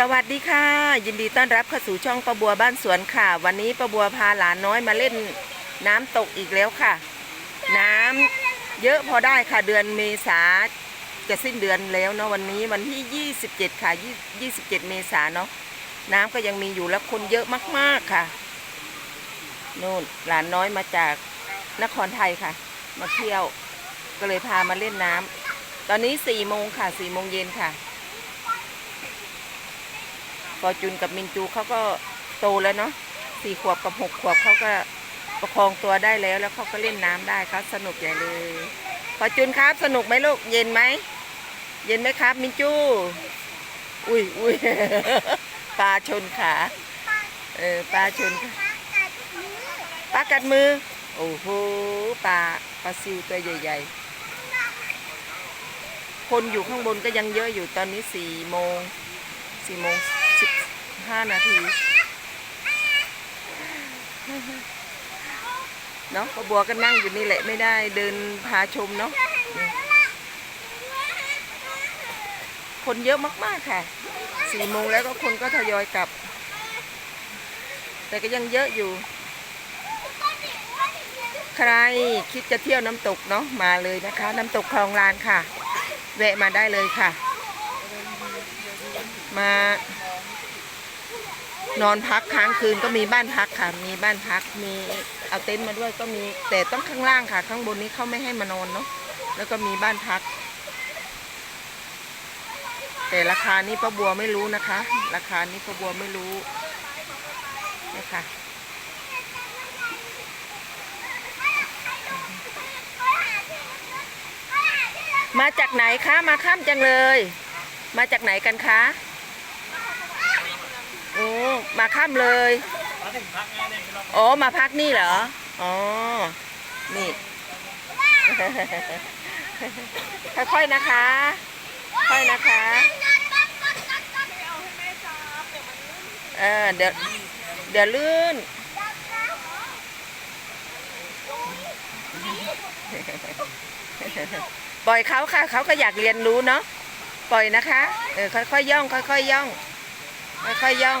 สวัสดีค่ะ ยินดีต้อนรับเข้าสู่ช่องประบัวบ้านสวนค่ะ วันนี้ประบัวพาหลานน้อยมาเล่นน้ำตกอีกแล้วค่ะ น้ำเยอะพอได้ค่ะเดือนเมษาจะสิ้นเดือนแล้วเนาะวันนี้วันที่ 27 ค่ะ 27 เมษาเนาะน้ำก็ยังมีอยู่แล้วคนเยอะมากๆค่ะนู่นหลานน้อยมาจากนครไทยค่ะ มาเที่ยวก็เลยพามาเล่นน้ำตอนนี้4โมงค่ะ4โมงเย็นค่ะ อจูนกับมินจูเขาก็โตแล้วเนาะสี่ขวบกับหกขวบเขาก็ประคองตัวได้แล้วแล้วเขาก็เล่นน้ำได้เขาสนุกใหญ่เลยฟอจูนครับสนุกไหมลูกเย็นไหมเย็นไหมครับ มินจู อุ้ยอุ้ยปลาชนขาเออปลาชนขาปลากัดมือโอ้โหปลาปลาซิวตัวใหญ่ ๆ คนอยู่ข้างบนก็ยังเยอะอยู่ตอนนี้สี่โมงสี่โมง ห้านาที เนาะป้าบัวก็นั่งอยู่นี่แหละไม่ได้เดินพาชมเนาะ คนเยอะมากๆค่ะ สี่โมงแล้วก็คนก็ทยอยกลับ แต่ก็ยังเยอะอยู่ ใครคิดจะเที่ยวน้ำตกเนาะมาเลยนะคะ น้ำตกคลองลานค่ะ แวะมาได้เลยค่ะ มา นอนพักค้างคืนก็มีบ้านพักค่ะ มีบ้านพักมีเอาเต็นท์มาด้วยก็มีแต่ต้องข้างล่างค่ะ ข้างบนนี้เขาไม่ให้มานอนเนาะแล้วก็มีบ้านพัก แต่ราคานี้ป้าบัวไม่รู้นะคะ ราคานี้ป้าบัวไม่รู้นี่ค่ะมาจากไหนคะ มาข้ามจังเลย มาจากไหนกันคะ มาข้ามเลย อ๋อ มาพักนี่เหรอ อ๋อ นี่ ค่อยๆนะคะ ค่อยนะคะ เออเดี๋ยว เดี๋ยวลื่น ปล่อยเขาค่ะ เขาก็อยากเรียนรู้เนาะ ปล่อยนะคะ เออค่อยๆย่อง ค่อยๆย่อง ค่อยๆย่อง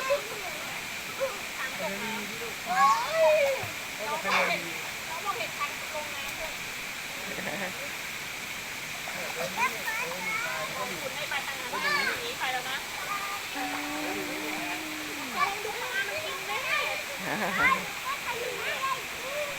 ฮ่าฮ่า